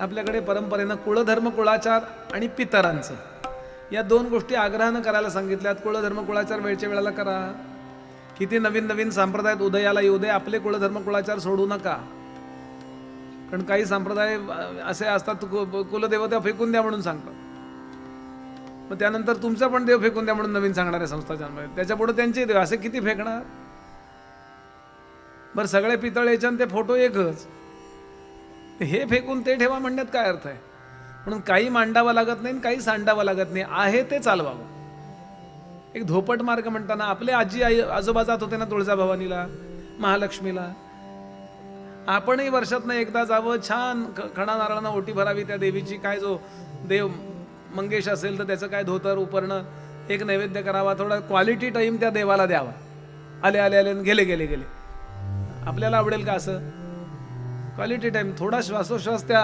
आपल्याकडे परंपरेनं कुळधर्म कुळाचार आणि पितरांचं. या दोन गोष्टी आग्रहानं करायला सांगितल्यात. कुळधर्म कुळाचार वेळच्या वेळेला करा. किती नवीन नवीन संप्रदायात उदयाला येऊ दे आपले कुळधर्म कुळाचार सोडू नका. कारण काही संप्रदाय असे असतात कु- कुलदेवता फेकून द्या म्हणून सांगतात. मग त्यानंतर तुमचा पण देव फेकून द्या म्हणून नवीन सांगणारे संस्था जन्म त्याच्यापुढे त्यांचे देव असे किती फेकणार? बरं सगळे पितळ याच्यानं ते फोटो एकच. हे फेकून ते ठेवा म्हणण्यात काय अर्थ आहे? म्हणून काही मांडावं लागत नाही आणि काही सांडावं लागत नाही. आहे ते चालवावं. एक धोपट मार्ग म्हणताना आपले आजी आई आजोबा जात होते ना तुळजाभवानीला महालक्ष्मीला. आपणही वर्षातनं एकदा जावं छान ख- खणा नारळानं ओटी भरावी त्या देवीची. काय जो देव मंगेश असेल तर त्याचं काय धोतर उपरणं एक नैवेद्य करावा थोडा क्वालिटी टाईम त्या देवाला द्यावा. आले आले आले आणि गेले गेले गेले. आपल्याला आवडेल का असं? क्वालिटी टाईम थोडा श्वासोश्वास त्या